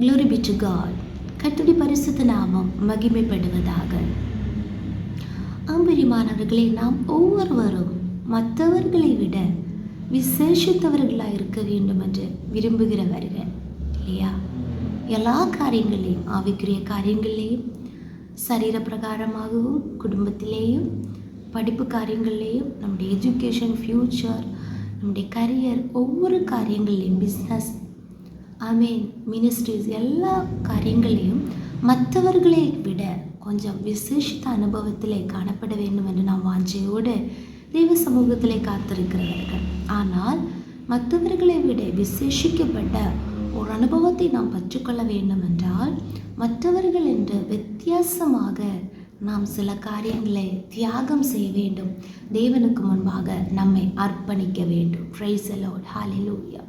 Glory be to God கத்துடி பரிசுத்த நாமம் மகிமைப்படுவதாக. அம்பிரிமானவர்களே நாம் ஒவ்வொருவரும் மற்றவர்களை விட விசேஷித்தவர்களாக இருக்க வேண்டும் என்று விரும்புகிறவர்கள் இல்லையா? எல்லா காரியங்களையும் ஆவிக்குரிய காரியங்களையும் சரீர பிரகாரமாகவும் குடும்பத்திலேயும் படிப்பு காரியங்கள்லேயும் நம்முடைய எஜுகேஷன் ஃப்யூச்சர் நம்முடைய கரியர் ஒவ்வொரு காரியங்கள்லேயும் பிஸ்னஸ் மீன் மினிஸ்ட்ரிஸ் எல்லா காரியங்களையும் மற்றவர்களை விட கொஞ்சம் விசேஷித்த அனுபவத்தில் காணப்பட வேண்டும் என்று நாம் வாஞ்சையோடு தெய்வ சமூகத்திலே காத்திருக்கிறவர்கள். ஆனால் மற்றவர்களை விட விசேஷிக்கப்பட்ட ஒரு அனுபவத்தை நாம் பற்றுக்கொள்ள வேண்டும் என்றால் மற்றவர்கள் என்று வித்தியாசமாக நாம் சில காரியங்களை தியாகம் செய்ய வேண்டும். தேவனுக்கு முன்பாக நம்மை அர்ப்பணிக்க வேண்டும். ஃப்ரைஸ் அலோட் ஹாலிலூயா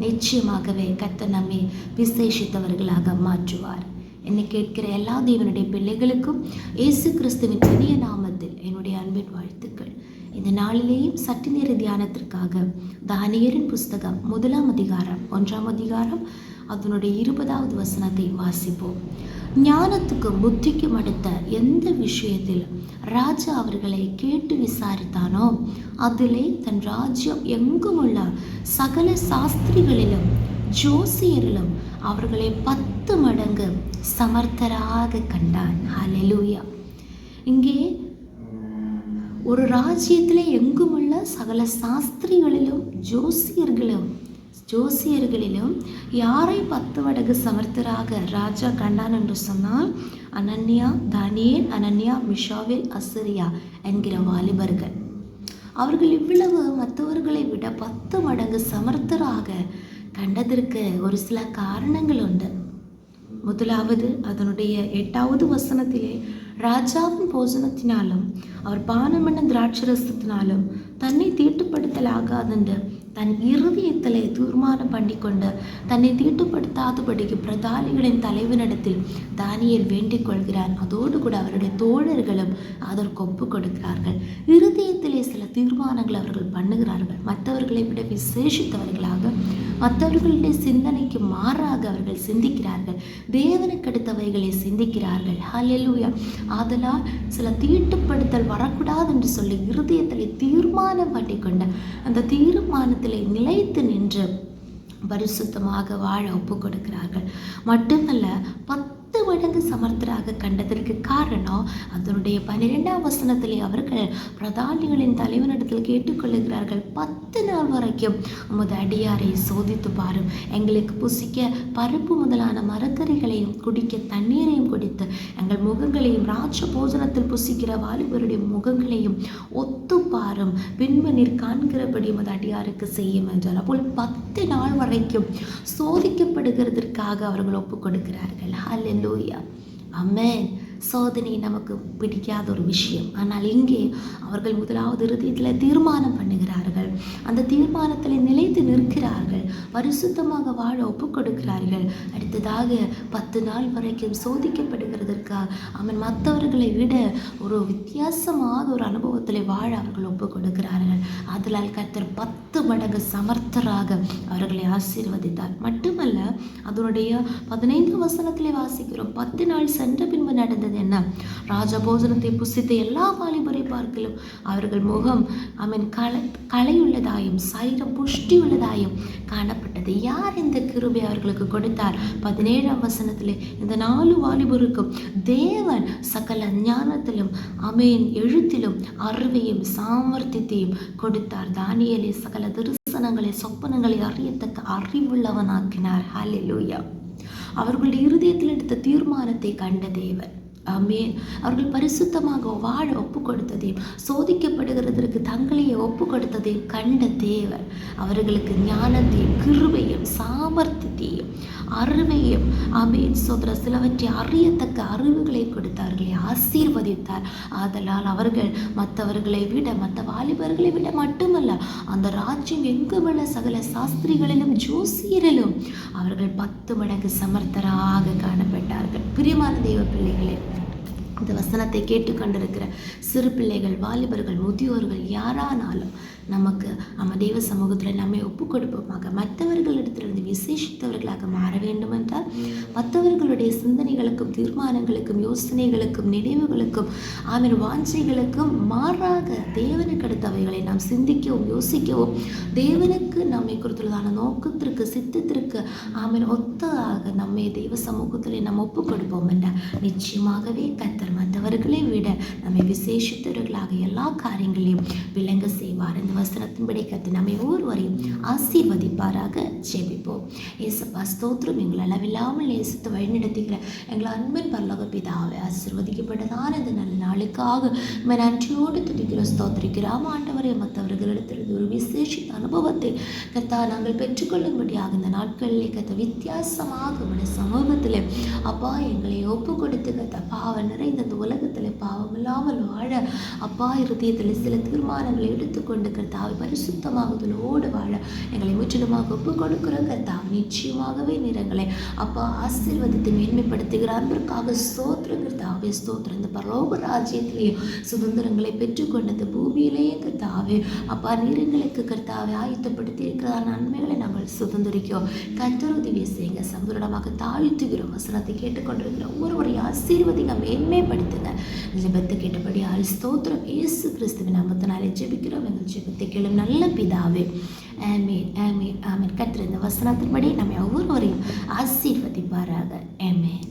நிச்சயமாகவே கத்த நம்மை விசேஷித்தவர்களாக மாற்றுவார். என்னை கேட்கிற எல்லா தேவனுடைய பிள்ளைகளுக்கும் இயேசு கிறிஸ்துவின் இனிய நாமத்தில் என்னுடைய அன்பின் வாழ்த்துக்கள். இந்த நாளிலேயும் சற்று நேர தியானத்திற்காக தானியரின் புஸ்தகம் முதலாம் அதிகாரம் ஒன்றாம் அதிகாரம் அதனுடைய இருபதாவது வசனத்தை வாசிப்போம். ஞானத்துக்கு புத்திக்கு அடுத்த எந்த விஷயத்தில் ராஜா அவர்களை கேட்டு விசாரித்தானோ அதிலே தன் ராஜ்யம் எங்கும் உள்ள சகல சாஸ்திரிகளிலும் ஜோசியரிலும் அவர்களை பத்து மடங்கு சமர்த்தராக கண்டான். ஹலெலூயா இங்கே ஒரு ராஜ்யத்தில் எங்குமுள்ள சகல சாஸ்திரிகளிலும் ஜோசியர்களும் ஜோசியர்களிலும் யாரை பத்து வடகு சமர்த்தராக ராஜா கண்டான் என்று சொன்னால் அனன்யா தானியேல் அனன்யா மிஷாவில் அசிரியா என்கிற வாலிபர்கள். அவர்கள் இவ்வளவு மற்றவர்களை விட பத்து மடங்கு சமர்த்தராக கண்டதற்கு ஒரு சில காரணங்கள் உண்டு. முதலாவது அதனுடைய எட்டாவது வசனத்திலே ராஜாவின் போஜனத்தினாலும் அவர் பானமண்ண திராட்சரசத்தினாலும் தன்னை தீட்டுப்படுத்தலாகாதென்று தன் இருதயத்திலே தீர்மானம் பண்ணி கொண்டு தன்னை தீட்டுப்படுத்தாதபடிக்கு பிரதானிகளின் தலைவனிடத்தில் தானியல் வேண்டிக் கொள்கிறார் அதோடு கூட அவருடைய தோழர்களும் அதற்கு ஒப்பு கொடுக்கிறார்கள். இருதயத்திலே சில தீர்மானங்களை அவர்கள் பண்ணுகிறார்கள். மற்றவர்களை விட விசேஷித்தவர்களாக மற்றவர்களுடைய சிந்தனைக்கு மாறாக அவர்கள் சிந்திக்கிறார்கள். தேவனுக்கு அடுத்தவைகளை சிந்திக்கிறார்கள். ஹலெலுயா ஆதலால் சில தீட்டுப்படுத்தல் வரக்கூடாது என்று சொல்லி இருதயத்திலே தீர்மானம் பண்ணிக்கொண்ட அந்த தீர்மானத்திலே நிலைத்து நின்று பரிசுத்தமாக வாழ ஒப்பு கொடுக்கிறார்கள் மட்டுமல்ல பத்து மடங்கு சமர்த்தராக கண்டதற்கு காரணம் அதனுடைய பன்னிரெண்டாம் வசனத்திலே அவர்கள் பிரதானிகளின் தலைவனிடத்தில் கேட்டுக்கொள்ளுகிறார்கள். பத்து நாள் வரைக்கும் உமது அடியாரை சோதித்து பாரும். எங்களுக்கு புசிக்க பருப்பு முதலான மரக்கறிகளையும் குடிக்க தண்ணீரையும் குடித்து எங்கள் முகங்களையும் ராட்ச போஜனத்தில் புசிக்கிற வாலிபருடைய முகங்களையும் ஒத்து பாரும். பின்பு நீர் காண்கிறபடி உமது அடியாருக்கு செய்யும் என்றார். அப்போது பத்து நாள் வரைக்கும் சோதிக்கப்படுகிறதற்காக அவர்கள் ஒப்புக் கொடுக்கிறார்கள் ஹalleluya அமேன் சோதனை நமக்கு பிடிக்காத ஒரு விஷயம். ஆனால் இங்கே அவர்கள் முதலாவது இருதயத்தில் தீர்மானம் பண்ணுகிறார்கள். அந்த தீர்மானத்தில் நிலைத்து நிற்கிறார்கள். பரிசுத்தமாக வாழ ஒப்புக் கொடுக்கிறார்கள் அடுத்ததாக பத்து நாள் வரைக்கும் சோதிக்கப்படுகிறதற்காக அவன் மற்றவர்களை விட ஒரு வித்தியாசமான ஒரு அனுபவத்தில் வாழ அவர்கள் ஒப்புக் கொடுக்கிறார்கள் அதனால் கர்த்தர் பத்து மடங்கு சமர்த்தராக அவர்களை ஆசீர்வதித்தார். மட்டுமல்ல அதனுடைய பதினைந்து வசனத்திலே வாசிக்கிறோம். பத்து நாள் சென்ற பின்பு நடந்த கண்டது என்ன? ராஜபோஜனத்தை புசித்த எல்லா வாலிபரை பார்க்கலும் அவர்கள் முகம் அவன் கலை கலையுள்ளதாயும் சைர புஷ்டி உள்ளதாயும் காணப்பட்டது. யார் இந்த கிருபை அவர்களுக்கு கொடுத்தார்? பதினேழாம் வசனத்தில் இந்த நாலு வாலிபருக்கும் தேவன் சகல ஞானத்திலும் அமேன் எழுத்திலும் அறிவையும் சாமர்த்தியத்தையும் கொடுத்தார். தானியலே சகல தரிசனங்களை சொப்பனங்களை அறியத்தக்க அறிவுள்ளவனாக்கினார். ஹalleluya. அவர்களுடைய இருதயத்தில் எடுத்த தீர்மானத்தை கண்ட தேவன். ஆமென். அவர்கள் பரிசுத்தமாக வாழ ஒப்பு கொடுத்ததையும் சோதிக்கப்படுகிறதற்கு தங்களையே ஒப்பு கொடுத்ததையும் கண்ட தேவன் அவர்களுக்கு ஞானத்தையும் கிருவையும் சாமர்த்தியத்தையும் அருமையும் ஆமேன். சோதர சிலவற்றை அறியத்தக்க அறிவுகளை கொடுத்தார்களே ஆசீர்வதித்தார். ஆதலால் அவர்கள் மற்றவர்களை விட மற்ற வாலிபர்களை விட மட்டுமல்ல அந்த ராஜ்யம் எங்குமுள்ள சகல சாஸ்திரிகளிலும் ஜோசியரிலும் அவர்கள் பத்து மடங்கு சமர்த்தராக காணப்பட்டார்கள். பிரியமான தெய்வ பிள்ளைகளே இந்த வசனத்தை கேட்டுக்கொண்டிருக்கிற சிறு பிள்ளைகள் வாலிபர்கள் முதியோர்கள் யாரானாலும் நமக்கு நம்ம தெய்வ சமூகத்தில் நம்மை ஒப்பு கொடுப்போமாக. மற்றவர்களிடத்திலிருந்து விசேஷித்தவர்களாக மாற வேண்டும் என்றால் மற்றவர்களுடைய சிந்தனைகளுக்கும் தீர்மானங்களுக்கும் யோசனைகளுக்கும் நினைவுகளுக்கும் அவன் வாஞ்சைகளுக்கும் மாறாக தேவனுக்கு அடுத்தவைகளை நாம் சிந்திக்கவும் யோசிக்கவும் தேவனுக்கு நம்மை குறித்துள்ளதான நோக்கத்திற்கு சித்தத்திற்கு அவன் ஒத்ததாக நம்மை தெய்வ சமூகத்தில் நாம் ஒப்பு கொடுப்போம் என்றால் நிச்சயமாகவே கத்தர் மற்றவர்களை விட நம்மை விசேஷித்தவர்களாக எல்லா காரியங்களையும் விளங்க செய்வார். இந்த வசனத்தின்படி கத்து நம்மை ஒவ்வொருவரையும் ஆசீர்வதிப்பாராக ஜெபிப்போம். ஏசப்பா ஸ்தோத்திரம். எங்களை அளவில்லாமல் நேசித்து வழிநடத்துகிற எங்களை அன்பின் பரலோக பிதாவை ஆசீர்வதிக்கப்பட்டதான இந்த நல்ல நாளுக்காக உம்மை நன்றியோடு துதிக்கிற ஸ்தோத்திரிக்கிறோம். ஆண்டவரை மற்றவர்களிடத்திலிருந்து ஒரு விசேஷித்த அனுபவத்தை கத்தா நாங்கள் பெற்றுக்கொள்ளும்படியாக இந்த நாட்களிலே கத்த வித்தியாசமாக உடைய சமூகத்தில் அப்பா எங்களை ஒப்பு கொடுத்து கத்த பாவ நிறைந்த இந்த உலகத்தில் பாவமில்லாமல் வாழ அப்பா இருதயத்தில் சில தீர்மானங்களை எடுத்துக்கொண்டு கர்த்தாவை பரிசுத்தமாகுதலோடு வாழ. எங்களை முற்றிலுமாக ஒப்பு கொடுக்கிற கர்த்தா நிச்சயமாகவே நிறங்களை அப்பா ஆசீர்வாதத்தை மேன்மைப்படுத்துகிற அன்பிற்காக ஸ்தோத்திரம் கர்த்தாவே ஸ்தோத்திரம். இந்த பரலோக ராஜ்யத்திலேயும் சுதந்திரங்களை பெற்றுக்கொண்டது பூமியிலேயே கர்த்தாவே. அப்பா நீரங்களுக்கு கர்த்தாவை ஆயத்தப்படுத்தி இருக்கிறதான நன்மைகளை நாங்கள் சுதந்திரிக்கிறோம். கர்த்தர் உதவி செய்யுங்க. சம்பூரணமாக தாழ்த்துகிறோம். வசனத்தை கேட்டுக்கொண்டிருக்கிற ஒவ்வொருவரையும் ஆசீர்வதிங்க மேன்மைப்படுத்துங்க. ஜெபத்தை கேட்டபடி ஆள் ஸ்தோத்திரம். இயேசு கிறிஸ்துவின் நாமத்தினாலே ஜெபிக்கிறோம். எங்கள் ஜெபத்தை கேளும் நல்ல பிதாவே. ஆமேன் ஆமேன் ஆமேன். கத்திர இந்த வசனத்தின்படி நம்மை ஒவ்வொருவரையும் ஆசீர்வதிப்பாராக. ஆமேன்.